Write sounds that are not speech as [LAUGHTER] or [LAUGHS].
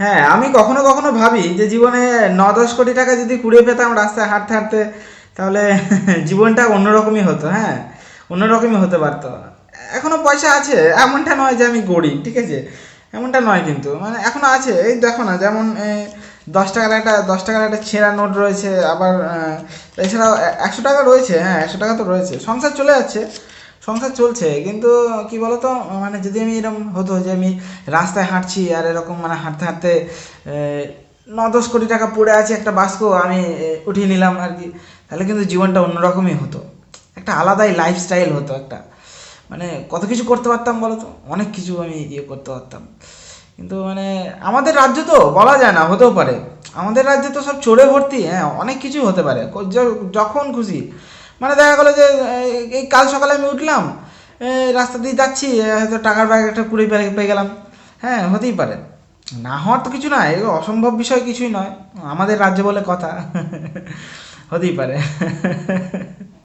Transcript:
হ্যাঁ আমি কখনো কখনো ভাবি যে জীবনে ন দশ কোটি টাকা যদি কুড়িয়ে পেতাম রাস্তায় হাঁটতে হাঁটতে, তাহলে [LAUGHS] জীবনটা অন্যরকমই হতো হ্যাঁ অন্যরকমই হতে পারতো। এখনও পয়সা আছে, এমনটা নয় যে আমি গরিব, ঠিক আছে? এমনটা নয় কিন্তু মানে এখনও আছে, এই দেখো না, যেমন দশ টাকার একটা, দশ টাকার একটা ছেঁড়া নোট রয়েছে, আবার এছাড়াও একশো টাকা রয়েছে হ্যাঁ একশো টাকা তো রয়েছে, সংসার চলে যাচ্ছে সংসার চলছে, কিন্তু কি বলতো মানে যদি আমি এরকম হতো যে আমি রাস্তায় হাঁটছি আর এরকম মানে হাঁটতে হাঁটতে ন দশ কোটি টাকা পড়ে আছে একটা বাস্ক আমি উঠিয়ে নিলাম আর কি, তাহলে কিন্তু জীবনটা অন্যরকমই হতো। একটা আলাদাই লাইফস্টাইল হতো একটা। মানে কত কিছু করতে পারতাম বলো তো অনেক কিছু আমি ইয়ে করতে পারতাম। কিন্তু মানে আমাদের রাজ্য তো বলা যায় না, হতেও পারে। আমাদের রাজ্যে তো সব চড়ে ভর্তি হ্যাঁ অনেক কিছু হতে পারে। যখন খুশি। মানে দেখা গেলো যে, এই- কাল সকালে আমি উঠলাম রাস্তা দিয়ে যাচ্ছি হয়তো টাকার ব্যাগ একটা কুড়ি পেয়ে পেয়ে গেলাম। হ্যাঁ হতেই পারে। না হওয়ার তো কিছু নয় অসম্ভব বিষয় কিছুই নয়। আমাদের রাজ্য বলে কথা। হতেই পারে।